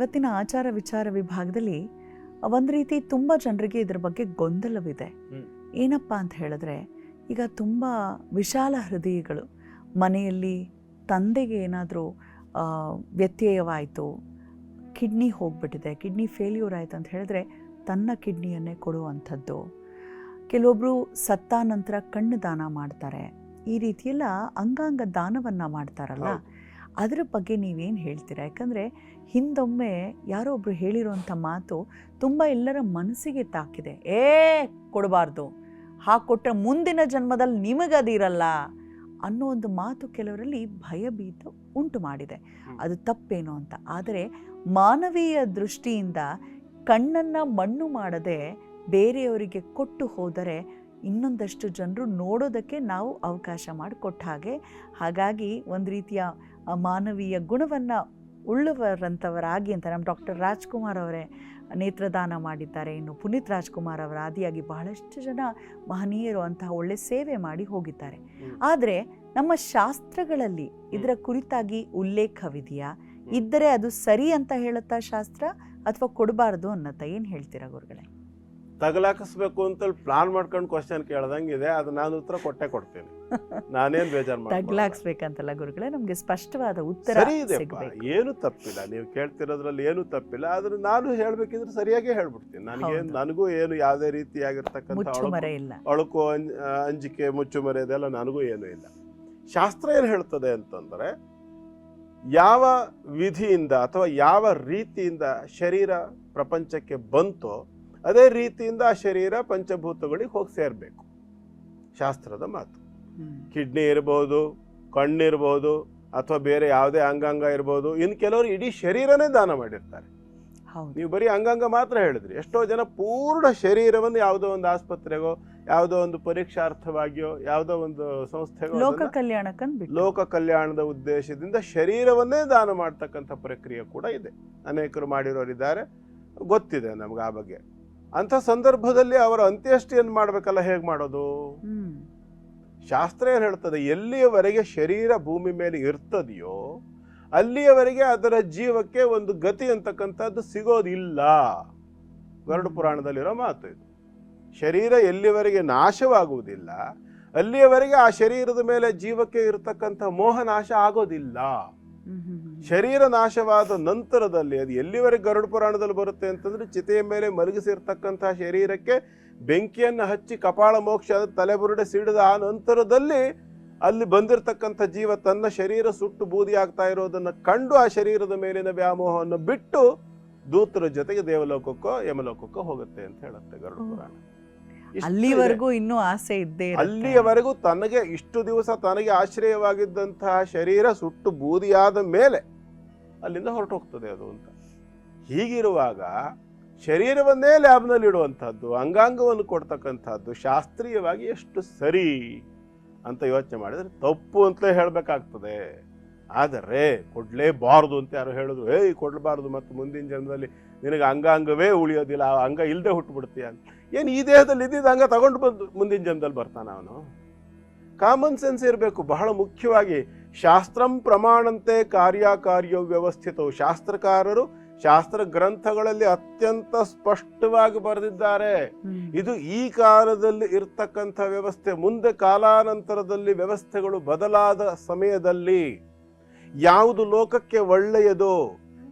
ಇವತ್ತಿನ ಆಚಾರ ವಿಚಾರ ವಿಭಾಗದಲ್ಲಿ ಒಂದು ರೀತಿ ತುಂಬ ಜನರಿಗೆ ಇದ್ರ ಬಗ್ಗೆ ಗೊಂದಲವಿದೆ. ಏನಪ್ಪ ಅಂತ ಹೇಳಿದ್ರೆ ಈಗ ತುಂಬ ವಿಶಾಲ ಹೃದಯಗಳು ಮನೆಯಲ್ಲಿ ತಂದೆಗೆ ಏನಾದರೂ ವ್ಯತ್ಯಯವಾಯಿತು ಕಿಡ್ನಿ ಹೋಗ್ಬಿಟ್ಟಿದೆ ಕಿಡ್ನಿ ಫೇಲ್ಯೂರ್ ಆಯಿತು ಅಂತ ಹೇಳಿದ್ರೆ ತನ್ನ ಕಿಡ್ನಿಯನ್ನೇ ಕೊಡುವಂಥದ್ದು ಕೆಲವೊಬ್ಬರು ಸತ್ತ ನಂತರ ಕಣ್ಣು ದಾನ ಮಾಡ್ತಾರೆ ಈ ರೀತಿಯೆಲ್ಲ ಅಂಗಾಂಗ ದಾನವನ್ನು ಮಾಡ್ತಾರಲ್ಲ. ಅದರ ಬಗ್ಗೆ ನೀವೇನು ಹೇಳ್ತೀರಾ? ಯಾಕಂದರೆ ಹಿಂದೊಮ್ಮೆ ಯಾರೋ ಒಬ್ರು ಹೇಳಿರೋಂಥ ಮಾತು ತುಂಬ ಎಲ್ಲರ ಮನಸ್ಸಿಗೆ ತಾಕಿದೆ. ಏ ಕೊಡಬಾರ್ದು. ಹಾಕೊಟ್ರೆ ಮುಂದಿನ ಜನ್ಮದಲ್ಲಿ ನಿಮಗದಿರಲ್ಲ ಅನ್ನೋ ಒಂದು ಮಾತು ಕೆಲವರಲ್ಲಿ ಭಯಭೀತ ಉಂಟು ಮಾಡಿದೆ. ಅದು ತಪ್ಪೇನು ಅಂತ. ಆದರೆ ಮಾನವೀಯ ದೃಷ್ಟಿಯಿಂದ ಕಣ್ಣನ್ನು ಮಣ್ಣು ಮಾಡದೆ ಬೇರೆಯವರಿಗೆ ಕೊಟ್ಟು ಹೋದರೆ ಇನ್ನೊಂದಷ್ಟು ಜನರು ನೋಡೋದಕ್ಕೆ ನಾವು ಅವಕಾಶ ಮಾಡಿಕೊಟ್ಟ ಹಾಗೆ. ಹಾಗಾಗಿ ಒಂದು ರೀತಿಯ ಮಾನವೀಯ ಗುಣವನ್ನು ಉಳ್ಳುವರಂಥವರಾಗಿ ಅಂತ ನಮ್ಮ ಡಾಕ್ಟರ್ ರಾಜ್ಕುಮಾರ್ ಅವರೇ ನೇತ್ರದಾನ ಮಾಡಿದ್ದಾರೆ. ಇನ್ನು ಪುನೀತ್ ರಾಜ್ಕುಮಾರ್ ಅವರ ಆದಿಯಾಗಿ ಬಹಳಷ್ಟು ಜನ ಮಹನೀಯರು ಅಂತಹ ಒಳ್ಳೆ ಸೇವೆ ಮಾಡಿ ಹೋಗಿದ್ದಾರೆ. ಆದರೆ ನಮ್ಮ ಶಾಸ್ತ್ರಗಳಲ್ಲಿ ಇದರ ಕುರಿತಾಗಿ ಉಲ್ಲೇಖವಿದೆಯಾ? ಇದ್ದರೆ ಅದು ಸರಿ ಅಂತ ಹೇಳುತ್ತಾ ಶಾಸ್ತ್ರ ಅಥವಾ ಕೊಡಬಾರ್ದು ಅನ್ನತ್ತ ಏನು ಹೇಳ್ತೀರಾ ಗುರುಗಳೇ? ತಗಲಾಕಿಸ್ಬೇಕು ಅಂತ ಪ್ಲಾನ್ ಮಾಡ್ಕೊಂಡು ಕ್ವಶನ್ ಕೇಳ್ದಂಗಿದೆ ಅದು ನಾನು ಉತ್ತರ ಕೊಟ್ಟೆ ಕೊಡ್ತೇನೆ. ನಾನೇನ್ ಬೇಜಾರು. ತಗ್ಲಾಕ್ಸ್ಬೇಕಂತಲ್ಲ ಗುರುಗಳೇ ನಮ್ಗೆ ಸ್ಪಷ್ಟವಾದ ಉತ್ತರ ಸರಿ ಇದೆಪ್ಪ ಏನು ತಪ್ಪಿಲ್ಲ. ನೀವು ಕೇಳ್ತಿರೋದ್ರಲ್ಲಿ ಏನು ತಪ್ಪಿಲ್ಲ. ಆದ್ರೆ ನಾನು ಹೇಳ್ಬೇಕಿದ್ರೆ ಸರಿಯಾಗಿ ಹೇಳ್ಬಿಡ್ತೀನಿ. ನನಗೆ ನನಗೂ ಏನು ಯಾವುದೇ ರೀತಿಯಾಗಿರ್ತಕ್ಕಂಥ ಅಳುಕು ಅಂಜಿಕೆ ಮುಚ್ಚುಮರೆ ಇದೆಲ್ಲ ನನಗೂ ಏನು ಇಲ್ಲ. ಶಾಸ್ತ್ರ ಏನು ಹೇಳ್ತದೆ ಅಂತಂದ್ರೆ ಯಾವ ವಿಧಿಯಿಂದ ಅಥವಾ ಯಾವ ರೀತಿಯಿಂದ ಶರೀರ ಪ್ರಪಂಚಕ್ಕೆ ಬಂತೋ ಅದೇ ರೀತಿಯಿಂದ ಆ ಶರೀರ ಪಂಚಭೂತಗಳಿಗೆ ಹೋಗಿ ಸೇರಬೇಕು. ಶಾಸ್ತ್ರದ ಮಾತು. ಕಿಡ್ನಿ ಇರ್ಬೋದು ಕಣ್ಣಿರ್ಬೋದು ಅಥವಾ ಬೇರೆ ಯಾವುದೇ ಅಂಗಾಂಗ ಇರ್ಬೋದು ಇನ್ನು ಕೆಲವರು ಇಡೀ ಶರೀರನೇ ದಾನ ಮಾಡಿರ್ತಾರೆ. ನೀವು ಬರೀ ಅಂಗಾಂಗ ಮಾತ್ರ ಹೇಳಿದ್ರಿ. ಎಷ್ಟೋ ಜನ ಪೂರ್ಣ ಶರೀರವನ್ನು ಯಾವುದೋ ಒಂದು ಆಸ್ಪತ್ರೆಗೋ ಯಾವುದೋ ಒಂದು ಪರೀಕ್ಷಾರ್ಥವಾಗಿಯೋ ಯಾವುದೋ ಒಂದು ಸಂಸ್ಥೆಗೋ ಲೋಕ ಕಲ್ಯಾಣಕ್ಕೆ ಲೋಕ ಕಲ್ಯಾಣದ ಉದ್ದೇಶದಿಂದ ಶರೀರವನ್ನೇ ದಾನ ಮಾಡ್ತಕ್ಕಂಥ ಪ್ರಕ್ರಿಯೆ ಕೂಡ ಇದೆ. ಅನೇಕರು ಮಾಡಿರೋರಿದ್ದಾರೆ. ಗೊತ್ತಿದೆ ನಮ್ಗೆ ಆ ಬಗ್ಗೆ. ಅಂಥ ಸಂದರ್ಭದಲ್ಲಿ ಅವರ ಅಂತ್ಯಷ್ಟಿಯನ್ನು ಮಾಡಬೇಕಲ್ಲ ಹೇಗೆ ಮಾಡೋದು? ಶಾಸ್ತ್ರ ಏನು ಹೇಳ್ತದೆ ಎಲ್ಲಿಯವರೆಗೆ ಶರೀರ ಭೂಮಿ ಮೇಲೆ ಇರ್ತದೆಯೋ ಅಲ್ಲಿಯವರೆಗೆ ಅದರ ಜೀವಕ್ಕೆ ಒಂದು ಗತಿ ಅಂತಕ್ಕಂಥದ್ದು ಸಿಗೋದಿಲ್ಲ. ಗರುಡ ಪುರಾಣದಲ್ಲಿರೋ ಮಾತು ಇದು. ಶರೀರ ಎಲ್ಲಿವರೆಗೆ ನಾಶವಾಗುವುದಿಲ್ಲ ಅಲ್ಲಿಯವರೆಗೆ ಆ ಶರೀರದ ಮೇಲೆ ಜೀವಕ್ಕೆ ಇರತಕ್ಕಂಥ ಮೋಹ ನಾಶ ಆಗೋದಿಲ್ಲ. ಶರೀರ ನಾಶವಾದ ನಂತರದಲ್ಲಿ ಅದು ಎಲ್ಲಿವರೆಗೆ ಗರುಡ ಪುರಾಣದಲ್ಲಿ ಬರುತ್ತೆ ಅಂತಂದ್ರೆ ಚಿತೆಯ ಮೇಲೆ ಮಲಗಿಸಿರ್ತಕ್ಕಂತಹ ಶರೀರಕ್ಕೆ ಬೆಂಕಿಯನ್ನು ಹಚ್ಚಿ ಕಪಾಳ ಮೋಕ್ಷ ತಲೆಬುರುಡೆ ಸಿಡಿದ ಆ ನಂತರದಲ್ಲಿ ಅಲ್ಲಿ ಬಂದಿರತಕ್ಕಂಥ ಜೀವ ತನ್ನ ಶರೀರ ಸುಟ್ಟು ಬೂದಿ ಆಗ್ತಾ ಇರೋದನ್ನು ಕಂಡು ಆ ಶರೀರದ ಮೇಲಿನ ವ್ಯಾಮೋಹವನ್ನು ಬಿಟ್ಟು ದೂತರ ಜೊತೆಗೆ ದೇವಲೋಕಕ್ಕೋ ಯಮಲೋಕಕ್ಕೋ ಹೋಗುತ್ತೆ ಅಂತ ಹೇಳುತ್ತೆ ಗರುಡ ಪುರಾಣ. ಅಲ್ಲಿವರೆಗೂ ಇನ್ನೂ ಆಸೆ ಇದ್ದೆ ಅಲ್ಲಿಯವರೆಗೂ ತನಗೆ ಇಷ್ಟು ದಿವಸ ತನಗೆ ಆಶ್ರಯವಾಗಿದ್ದಂತಹ ಶರೀರ ಸುಟ್ಟು ಬೂದಿಯಾದ ಮೇಲೆ ಅಲ್ಲಿಂದ ಹೊರಟು ಹೋಗ್ತದೆ ಅದು ಅಂತ. ಹೀಗಿರುವಾಗ ಶರೀರವನ್ನೇ ಲ್ಯಾಬ್ನಲ್ಲಿ ಇಡುವಂಥದ್ದು ಅಂಗಾಂಗವನ್ನು ಕೊಡ್ತಕ್ಕಂಥದ್ದು ಶಾಸ್ತ್ರೀಯವಾಗಿ ಎಷ್ಟು ಸರಿ ಅಂತ ಯೋಚನೆ ಮಾಡಿದ್ರೆ ತಪ್ಪು ಅಂತಲೇ ಹೇಳಬೇಕಾಗ್ತದೆ. ಆದರೆ ಕೊಡಲೇಬಾರ್ದು ಅಂತ ಯಾರು ಹೇಳಿದ್ರು ಏಯ್ ಕೊಡಬಾರ್ದು ಮತ್ತು ಮುಂದಿನ ಜನ್ಮದಲ್ಲಿ ನಿನಗೆ ಅಂಗಾಂಗವೇ ಉಳಿಯೋದಿಲ್ಲ ಆ ಅಂಗ ಇಲ್ಲದೆ ಹುಟ್ಟುಬಿಡ್ತೀಯ ಅಂತ. ಏನು ಈ ದೇಹದಲ್ಲಿ ಇದ್ದಿದ್ದಂಗೆ ತಗೊಂಡು ಬಂದು ಮುಂದಿನ ಜನ್ಮದಲ್ಲಿ ಬರ್ತಾನ ಅವನು? ಕಾಮನ್ ಸೆನ್ಸ್ ಇರಬೇಕು ಬಹಳ ಮುಖ್ಯವಾಗಿ ಶಾಸ್ತ್ರಂ ಪ್ರಮಾಣಂತೆ ಕಾರ್ಯಕಾರ್ಯ ವ್ಯವಸ್ಥಿತವು ಶಾಸ್ತ್ರಕಾರರು ಶಾಸ್ತ್ರ ಗ್ರಂಥಗಳಲ್ಲಿ ಅತ್ಯಂತ ಸ್ಪಷ್ಟವಾಗಿ ಬರೆದಿದ್ದಾರೆ. ಇದು ಈ ಕಾಲದಲ್ಲಿ ಇರ್ತಕ್ಕಂಥ ವ್ಯವಸ್ಥೆ ಮುಂದೆ ಕಾಲಾನಂತರದಲ್ಲಿ ವ್ಯವಸ್ಥೆಗಳು ಬದಲಾದ ಸಮಯದಲ್ಲಿ. ಯಾವುದು ಲೋಕಕ್ಕೆ ಒಳ್ಳೆಯದೋ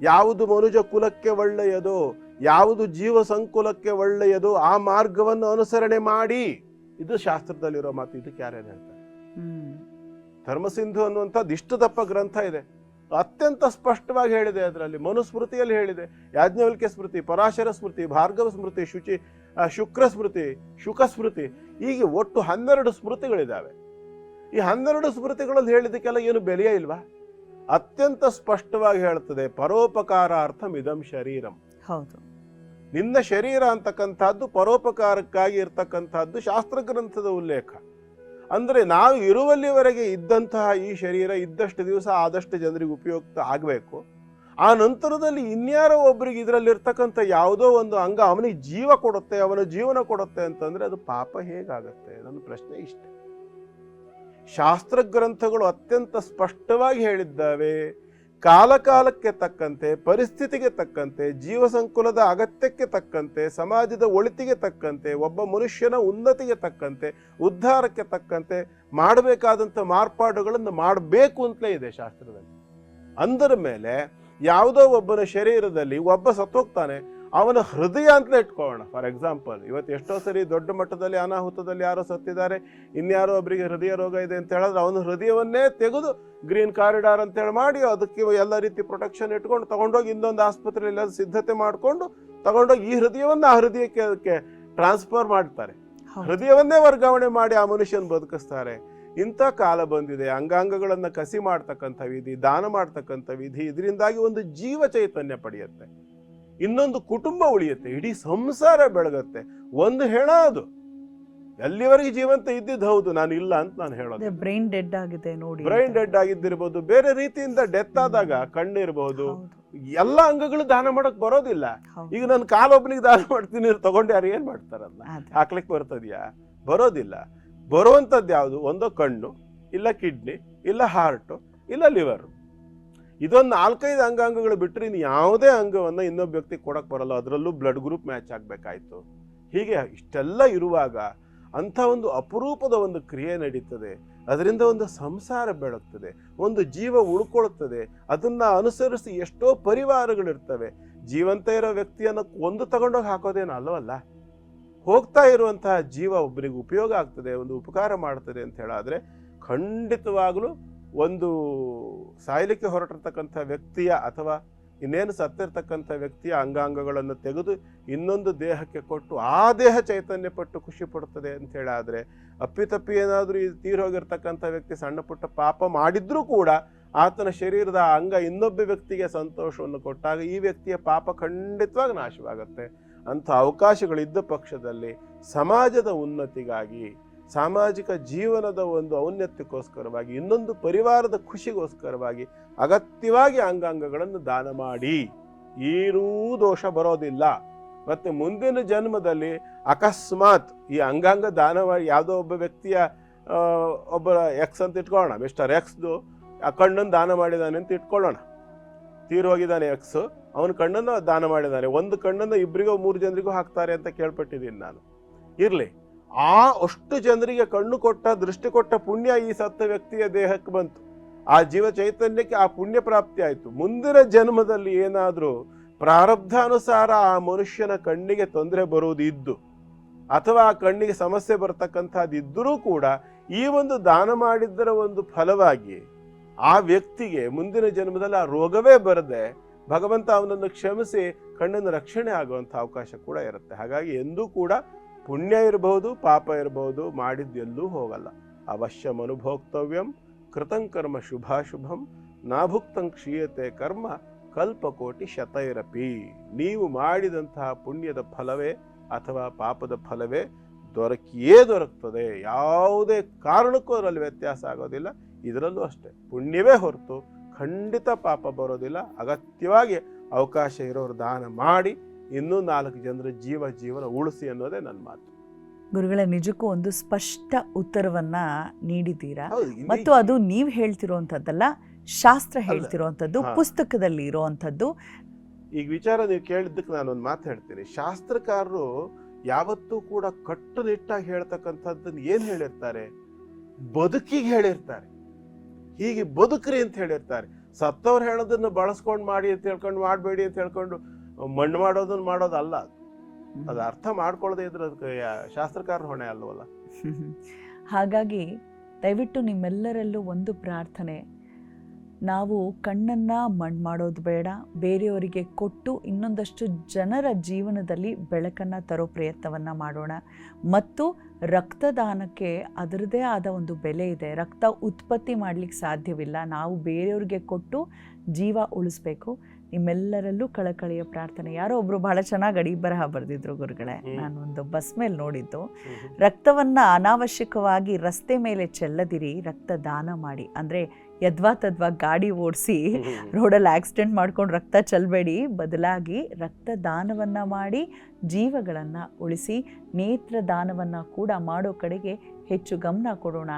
ಯಾವುದು ಮನುಜ ಕುಲಕ್ಕೆ ಒಳ್ಳೆಯದೋ ಯಾವುದು ಜೀವ ಸಂಕುಲಕ್ಕೆ ಒಳ್ಳೆಯದು ಆ ಮಾರ್ಗವನ್ನು ಅನುಸರಣೆ ಮಾಡಿ. ಇದು ಶಾಸ್ತ್ರದಲ್ಲಿರೋ ಮಾತು ಇದಕ್ಕೆ ಯಾರ್ಯಾರು ಹೇಳ್ತಾರೆ. ಧರ್ಮಸಿಂಧು ಅನ್ನುವಂಥದ್ದು ಇಷ್ಟು ದಪ್ಪ ಗ್ರಂಥ ಇದೆ. ಅತ್ಯಂತ ಸ್ಪಷ್ಟವಾಗಿ ಹೇಳಿದೆ ಅದರಲ್ಲಿ. ಮನುಸ್ಮೃತಿಯಲ್ಲಿ ಹೇಳಿದೆ. ಯಾಜ್ಞವಲ್ಕ್ಯ ಸ್ಮೃತಿ ಪರಾಶರ ಸ್ಮೃತಿ ಭಾರ್ಗವ ಸ್ಮೃತಿ ಶುಚಿ ಶುಕ್ರ ಸ್ಮೃತಿ ಶುಕ ಸ್ಮೃತಿ. ಹೀಗೆ ಒಟ್ಟು ಹನ್ನೆರಡು ಸ್ಮೃತಿಗಳಿದ್ದಾವೆ. ಈ ಹನ್ನೆರಡು ಸ್ಮೃತಿಗಳಲ್ಲಿ ಹೇಳಿದಕ್ಕೆಲ್ಲ ಏನು ಬೆಲೆಯೇ ಇಲ್ವಾ? ಅತ್ಯಂತ ಸ್ಪಷ್ಟವಾಗಿ ಹೇಳ್ತದೆ ಪರೋಪಕಾರಾರ್ಥಂ ಇದಂ ಶರೀರಂ. ಹೌದು. ನಿನ್ನ ಶರೀರ ಅಂತಕ್ಕಂಥದ್ದು ಪರೋಪಕಾರಕ್ಕಾಗಿ ಇರ್ತಕ್ಕಂಥದ್ದು ಶಾಸ್ತ್ರ ಗ್ರಂಥದ ಉಲ್ಲೇಖ. ಅಂದರೆ ನಾವು ಇರುವಲ್ಲಿವರೆಗೆ ಇದ್ದಂತಹ ಈ ಶರೀರ ಇದ್ದಷ್ಟು ದಿವಸ ಆದಷ್ಟು ಜನರಿಗೆ ಉಪಯುಕ್ತ ಆಗಬೇಕು. ಆ ನಂತರದಲ್ಲಿ ಇನ್ಯಾರೋ ಒಬ್ಬರಿಗೆ ಇದರಲ್ಲಿರ್ತಕ್ಕಂಥ ಯಾವುದೋ ಒಂದು ಅಂಗ ಅವನಿಗೆ ಜೀವ ಕೊಡುತ್ತೆ, ಅವನ ಜೀವನ ಕೊಡುತ್ತೆ ಅಂತಂದರೆ ಅದು ಪಾಪ ಹೇಗಾಗತ್ತೆ? ನನ್ನ ಪ್ರಶ್ನೆ ಇಷ್ಟೆ. ಶಾಸ್ತ್ರ ಗ್ರಂಥಗಳು ಅತ್ಯಂತ ಸ್ಪಷ್ಟವಾಗಿ ಹೇಳಿದ್ದಾವೆ ಕಾಲಕಾಲಕ್ಕೆ ತಕ್ಕಂತೆ, ಪರಿಸ್ಥಿತಿಗೆ ತಕ್ಕಂತೆ, ಜೀವ ಸಂಕುಲದ ಅಗತ್ಯಕ್ಕೆ ತಕ್ಕಂತೆ, ಸಮಾಜದ ಒಳಿತಿಗೆ ತಕ್ಕಂತೆ, ಒಬ್ಬ ಮನುಷ್ಯನ ಉನ್ನತಿಗೆ ತಕ್ಕಂತೆ, ಉದ್ಧಾರಕ್ಕೆ ತಕ್ಕಂತೆ ಮಾಡಬೇಕಾದಂಥ ಮಾರ್ಪಾಡುಗಳನ್ನು ಮಾಡಬೇಕು ಅಂತಲೇ ಇದೆ ಶಾಸ್ತ್ರದಲ್ಲಿ. ಅಂದರ ಮೇಲೆ ಯಾವುದೋ ಒಬ್ಬನ ಶರೀರದಲ್ಲಿ ಒಬ್ಬ ಸತ್ತೋಗ್ತಾನೆ ಅವನ ಹೃದಯ ಅಂತಲೇ ಇಟ್ಕೊಳ್ಳೋಣ. ಫಾರ್ ಎಕ್ಸಾಂಪಲ್ ಇವತ್ತು ಎಷ್ಟೋ ಸರಿ ದೊಡ್ಡ ಮಟ್ಟದಲ್ಲಿ ಅನಾಹುತದಲ್ಲಿ ಯಾರೋ ಸತ್ತಿದ್ದಾರೆ ಇನ್ಯಾರೋ ಒಬ್ಬರಿಗೆ ಹೃದಯ ರೋಗ ಇದೆ ಅಂತ ಹೇಳಿದ್ರೆ ಅವನ ಹೃದಯವನ್ನೇ ತೆಗೆದು ಗ್ರೀನ್ ಕಾರಿಡಾರ್ ಅಂತೇಳಿ ಮಾಡಿ ಅದಕ್ಕೆ ಎಲ್ಲ ರೀತಿ ಪ್ರೊಟೆಕ್ಷನ್ ಇಟ್ಕೊಂಡು ತಗೊಂಡೋಗಿ ಇನ್ನೊಂದು ಆಸ್ಪತ್ರೆಯಲ್ಲಿ ಅದು ಸಿದ್ಧತೆ ಮಾಡಿಕೊಂಡು ತಗೊಂಡೋಗಿ ಈ ಹೃದಯವನ್ನು ಆ ಹೃದಯಕ್ಕೆ ಅದಕ್ಕೆ ಟ್ರಾನ್ಸ್ಫರ್ ಮಾಡ್ತಾರೆ. ಹೃದಯವನ್ನೇ ವರ್ಗಾವಣೆ ಮಾಡಿ ಆ ಮನುಷ್ಯನ ಬದುಕಿಸ್ತಾರೆ. ಇಂಥ ಕಾಲ ಬಂದಿದೆ ಅಂಗಾಂಗಗಳನ್ನು ಕಸಿ ಮಾಡ್ತಕ್ಕಂಥ ವಿಧಿ ದಾನ ಮಾಡ್ತಕ್ಕಂಥ ವಿಧಿ ಇದರಿಂದಾಗಿ ಒಂದು ಜೀವ ಚೈತನ್ಯ ಪಡೆಯುತ್ತೆ. ಇನ್ನೊಂದು ಕುಟುಂಬ ಉಳಿಯುತ್ತೆ ಇಡೀ ಸಂಸಾರ ಬೆಳಗುತ್ತೆ. ಒಂದು ಹೆಣ ಅದು. ಎಲ್ಲಿವರೆಗೆ ಜೀವಂತ ಇದ್ದಿದ್ದು ಹೌದು ನಾನು ಇಲ್ಲ ಅಂತ ನಾನು ಹೇಳೋದು. ಬ್ರೈನ್ ಡೆಡ್ ಆಗಿದೆ ನೋಡಿ ಬ್ರೈನ್ ಡೆಡ್ ಆಗಿದ್ದಿರ್ಬೋದು ಬೇರೆ ರೀತಿಯಿಂದ ಡೆತ್ ಆದಾಗ ಕಣ್ಣು ಇರಬಹುದು ಎಲ್ಲ ಅಂಗಗಳು ದಾನ ಮಾಡಕ್ ಬರೋದಿಲ್ಲ. ಈಗ ನನ್ನ ಕಾಲೊಬ್ಬನಿಗೆ ದಾನ ಮಾಡ್ತೀನಿ ತಗೊಂಡು ಯಾರು ಏನ್ ಮಾಡ್ತಾರಲ್ಲ. ಹಾಕ್ಲಿಕ್ಕೆ ಬರ್ತದ್ಯಾ? ಬರೋದಿಲ್ಲ. ಬರುವಂಥದ್ದು ಯಾವುದು? ಒಂದೋ ಕಣ್ಣು ಇಲ್ಲ ಕಿಡ್ನಿ ಇಲ್ಲ ಹಾರ್ಟು ಇಲ್ಲ ಲಿವರ್ ಇದೊಂದು ನಾಲ್ಕೈದು ಅಂಗಾಂಗಗಳು ಬಿಟ್ಟರೆ ಇನ್ನು ಯಾವುದೇ ಅಂಗವನ್ನು ಇನ್ನೊಬ್ಬ ವ್ಯಕ್ತಿ ಕೊಡಕ್ಕೆ ಬರಲ್ಲ. ಅದರಲ್ಲೂ ಬ್ಲಡ್ ಗ್ರೂಪ್ ಮ್ಯಾಚ್ ಆಗಬೇಕಾಯಿತು. ಹೀಗೆ ಇಷ್ಟೆಲ್ಲ ಇರುವಾಗ ಅಂಥ ಒಂದು ಅಪರೂಪದ ಒಂದು ಕ್ರಿಯೆ ನಡೀತದೆ. ಅದರಿಂದ ಒಂದು ಸಂಸಾರ ಬೆಳಗ್ತದೆ. ಒಂದು ಜೀವ ಉಳ್ಕೊಳ್ತದೆ. ಅದನ್ನು ಅನುಸರಿಸಿ ಎಷ್ಟೋ ಪರಿವಾರಗಳಿರ್ತವೆ. ಜೀವಂತ ಇರೋ ವ್ಯಕ್ತಿಯನ್ನು ಒಂದು ತಗೊಂಡೋಗಿ ಹಾಕೋದೇನು ಅಲ್ಲವಲ್ಲ? ಹೋಗ್ತಾ ಇರುವಂತಹ ಜೀವ ಒಬ್ಬರಿಗೆ ಉಪಯೋಗ ಆಗ್ತದೆ, ಒಂದು ಉಪಕಾರ ಮಾಡ್ತದೆ ಅಂತ ಹೇಳಾದರೆ ಖಂಡಿತವಾಗಲೂ ಒಂದು ಸಾಯ್ಲಿಕ್ಕೆ ಹೊರಟಿರ್ತಕ್ಕಂಥ ವ್ಯಕ್ತಿಯ ಅಥವಾ ಇನ್ನೇನು ಸತ್ತಿರ್ತಕ್ಕಂಥ ವ್ಯಕ್ತಿಯ ಅಂಗಾಂಗಗಳನ್ನು ತೆಗೆದು ಇನ್ನೊಂದು ದೇಹಕ್ಕೆ ಕೊಟ್ಟು ಆ ದೇಹ ಚೈತನ್ಯ ಪಟ್ಟು ಖುಷಿ ಪಡುತ್ತದೆ ಅಂತ ಹೇಳಾದ್ರೆ ಅಪ್ಪಿತಪ್ಪಿ ಏನಾದರೂ ಈ ತೀರೋಗಿರ್ತಕ್ಕಂಥ ವ್ಯಕ್ತಿ ಸಣ್ಣ ಪುಟ್ಟ ಪಾಪ ಮಾಡಿದ್ರೂ ಕೂಡ ಆತನ ಶರೀರದ ಅಂಗ ಇನ್ನೊಬ್ಬ ವ್ಯಕ್ತಿಗೆ ಸಂತೋಷವನ್ನು ಕೊಟ್ಟಾಗ ಈ ವ್ಯಕ್ತಿಯ ಪಾಪ ಖಂಡಿತವಾಗಿ ನಾಶವಾಗುತ್ತೆ. ಅಂಥ ಅವಕಾಶಗಳಿದ್ದ ಪಕ್ಷದಲ್ಲಿ ಸಮಾಜದ ಉನ್ನತಿಗಾಗಿ ಸಾಮಾಜಿಕ ಜೀವನದ ಒಂದು ಔನ್ನತ್ಯಕ್ಕೋಸ್ಕರವಾಗಿ, ಇನ್ನೊಂದು ಪರಿವಾರದ ಖುಷಿಗೋಸ್ಕರವಾಗಿ ಅಗತ್ಯವಾಗಿ ಅಂಗಾಂಗಗಳನ್ನು ದಾನ ಮಾಡಿ. ಏನೂ ದೋಷ ಬರೋದಿಲ್ಲ. ಮತ್ತೆ ಮುಂದಿನ ಜನ್ಮದಲ್ಲಿ ಅಕಸ್ಮಾತ್ ಈ ಅಂಗಾಂಗ ದಾನ ಮಾಡಿ ಯಾವುದೋ ಒಬ್ಬ ವ್ಯಕ್ತಿಯ ಒಬ್ಬ ಎಕ್ಸ್ ಅಂತ ಇಟ್ಕೊಳ್ಳೋಣ. ಮಿಸ್ಟರ್ ಎಕ್ಸ್ದು ಆ ಕಣ್ಣನ್ನು ದಾನ ಮಾಡಿದ್ದಾನೆ ಅಂತ ಇಟ್ಕೊಳ್ಳೋಣ. ತೀರೋಗಿದ್ದಾನೆ ಎಕ್ಸ್ ಅವನ ಕಣ್ಣನ್ನು ದಾನ ಮಾಡಿದ್ದಾನೆ ಒಂದು ಕಣ್ಣನ್ನು ಇಬ್ಬರಿಗೋ ಮೂರು ಜನರಿಗೂ ಹಾಕ್ತಾರೆ ಅಂತ ಕೇಳ್ಪಟ್ಟಿದ್ದೀನಿ ನಾನು. ಇರಲಿ. ಆ ಅಷ್ಟು ಜನರಿಗೆ ಕಣ್ಣು ಕೊಟ್ಟ, ದೃಷ್ಟಿ ಕೊಟ್ಟ ಪುಣ್ಯ ಈ ಸತ್ತ ವ್ಯಕ್ತಿಯ ದೇಹಕ್ಕೆ ಬಂತು. ಆ ಜೀವ ಚೈತನ್ಯಕ್ಕೆ ಆ ಪುಣ್ಯ ಪ್ರಾಪ್ತಿ ಆಯಿತು. ಮುಂದಿನ ಜನ್ಮದಲ್ಲಿ ಏನಾದರೂ ಪ್ರಾರಬ್ಧಾನುಸಾರ ಆ ಮನುಷ್ಯನ ಕಣ್ಣಿಗೆ ತೊಂದರೆ ಬರುವುದು ಇದ್ದು ಅಥವಾ ಆ ಕಣ್ಣಿಗೆ ಸಮಸ್ಯೆ ಬರತಕ್ಕಂಥದ್ದಿದ್ದರೂ ಕೂಡ ಈ ಒಂದು ದಾನ ಮಾಡಿದ್ದರ ಒಂದು ಫಲವಾಗಿ ಆ ವ್ಯಕ್ತಿಗೆ ಮುಂದಿನ ಜನ್ಮದಲ್ಲಿ ಆ ರೋಗವೇ ಬರದೆ ಭಗವಂತ ಅವನನ್ನು ಕ್ಷಮಿಸಿ ಕಣ್ಣಿನ ರಕ್ಷಣೆ ಆಗುವಂಥ ಅವಕಾಶ ಕೂಡ ಇರುತ್ತೆ. ಹಾಗಾಗಿ ಎಂದೂ ಕೂಡ ಪುಣ್ಯ ಇರಬಹುದು, ಪಾಪ ಇರಬಹುದು ಮಾಡಿದ್ದೆಲ್ಲೂ ಹೋಗಲ್ಲ. ಅವಶ್ಯ ಅನುಭೋಕ್ತವ್ಯಂ ಕೃತಂಕರ್ಮ ಶುಭಾಶುಭಂ ನಾಭುಕ್ತಂ ಕ್ಷೀಯತೆ ಕರ್ಮ ಕಲ್ಪಕೋಟಿ ಶತೈರಪಿ. ನೀವು ಮಾಡಿದಂತಹ ಪುಣ್ಯದ ಫಲವೇ ಅಥವಾ ಪಾಪದ ಫಲವೇ ದೊರಕಿಯೇ ದೊರಕ್ತದೆ. ಯಾವುದೇ ಕಾರಣಕ್ಕೂ ಅದರಲ್ಲಿ ವ್ಯತ್ಯಾಸ ಆಗೋದಿಲ್ಲ. ಇದರಲ್ಲೂ ಅಷ್ಟೇ, ಪುಣ್ಯವೇ ಹೊರತು ಖಂಡಿತ ಪಾಪ ಬರೋದಿಲ್ಲ. ಅಗತ್ಯವಾಗಿ ಅವಕಾಶ ಇರೋರು ದಾನ ಮಾಡಿ ಇನ್ನೂ ನಾಲ್ಕು ಜನರ ಜೀವ ಜೀವನ ಉಳಿಸಿ ಅನ್ನೋದೇ ನನ್ನ ಮಾತು. ಗುರುಗಳ ನಿಜಕ್ಕೂ ಒಂದು ಸ್ಪಷ್ಟ ಉತ್ತರವನ್ನ ನೀಡಿದ್ದೀರಾ? ಮತ್ತು ಅದು ನೀವು ಹೇಳ್ತಿರುವಂಥದ್ದಲ್ಲ ಶಾಸ್ತ್ರ ಹೇಳ್ತಿರುವಂಥದ್ದು. ಪುಸ್ತಕದಲ್ಲಿ ಇರುವಂಥದ್ದು. ಈಗ ವಿಚಾರ ನೀವು ಕೇಳಿದ್ದಕ್ಕೆ ನಾನು ಒಂದು ಮಾತು ಹೇಳ್ತೀನಿ. ಶಾಸ್ತ್ರಕಾರರು ಯಾವತ್ತೂ ಕೂಡ ಕಟ್ಟುನಿಟ್ಟಾಗಿ ಹೇಳ್ತಕ್ಕಂಥದ್ದನ್ನು ಏನು ಹೇಳಿರ್ತಾರೆ? ಬದುಕಿಗೆ ಹೇಳಿರ್ತಾರೆ. ಹೀಗೆ ಬದುಕ್ರಿ ಅಂತ ಹೇಳಿರ್ತಾರೆ. ಸತ್ತವ್ರು ಹೇಳೋದನ್ನು ಬಳಸ್ಕೊಂಡು ಮಾಡಿ ಅಂತ ಹೇಳ್ಕೊಂಡು ಮಾಡಬೇಡಿ ಅಂತ ಹೇಳ್ಕೊಂಡು ಮಣ್ಣು ಮಾಡೋದನ್ನ ಮಾಡೋದಲ್ಲ ಅದು. ಅರ್ಥ ಮಾಡ್ಕೊಳ್ಳದೆ ಇದ್ರೆ ಅದಕ್ಕೆ ಶಾಸ್ತ್ರಕಾರ ಹೊಣೆ ಅಲ್ವಲ್ಲ. ಹಾಗಾಗಿ ದಯವಿಟ್ಟು ನಿಮ್ಮೆಲ್ಲರಲ್ಲೂ ಒಂದು ಪ್ರಾರ್ಥನೆ. ನಾವು ಕಣ್ಣನ್ನು ಮಣ್ಣು ಮಾಡೋದು ಬೇಡ ಬೇರೆಯವರಿಗೆ ಕೊಟ್ಟು ಇನ್ನೊಂದಷ್ಟು ಜನರ ಜೀವನದಲ್ಲಿ ಬೆಳಕನ್ನು ತರೋ ಪ್ರಯತ್ನವನ್ನು ಮಾಡೋಣ. ಮತ್ತು ರಕ್ತದಾನಕ್ಕೆ ಅದರದೇ ಆದ ಒಂದು ಬೆಲೆ ಇದೆ. ರಕ್ತ ಉತ್ಪತ್ತಿ ಮಾಡಲಿಕ್ಕೆ ಸಾಧ್ಯವಿಲ್ಲ. ನಾವು ಬೇರೆಯವ್ರಿಗೆ ಕೊಟ್ಟು ಜೀವ ಉಳಿಸ್ಬೇಕು. ನಿಮ್ಮೆಲ್ಲರಲ್ಲೂ ಕಳಕಳಿಯ ಪ್ರಾರ್ಥನೆ. ಯಾರೋ ಒಬ್ಬರು ಬಹಳ ಚೆನ್ನಾಗಿ ಅಡಿ ಬರಹ ಬರೆದಿದ್ರು ಗುರುಗಳೇ. ನಾನು ಒಂದು ಬಸ್ ಮೇಲೆ ನೋಡಿದ್ದು. ರಕ್ತವನ್ನು ಅನಾವಶ್ಯಕವಾಗಿ ರಸ್ತೆ ಮೇಲೆ ಚೆಲ್ಲದಿರಿ ರಕ್ತ ದಾನ ಮಾಡಿ. ಅಂದರೆ ಯದ್ವಾ ತದ್ವಾ ಗಾಡಿ ಓಡಿಸಿ ರೋಡಲ್ಲಿ ಆಕ್ಸಿಡೆಂಟ್ ಮಾಡ್ಕೊಂಡು ರಕ್ತ ಚೆಲ್ಲಬೇಡಿ ಬದಲಾಗಿ ರಕ್ತ ದಾನವನ್ನು ಮಾಡಿ ಜೀವಗಳನ್ನು ಉಳಿಸಿ ನೇತ್ರ ದಾನವನ್ನು ಕೂಡ ಮಾಡೋ ಕಡೆಗೆ ಹೆಚ್ಚು ಗಮನ ಕೊಡೋಣ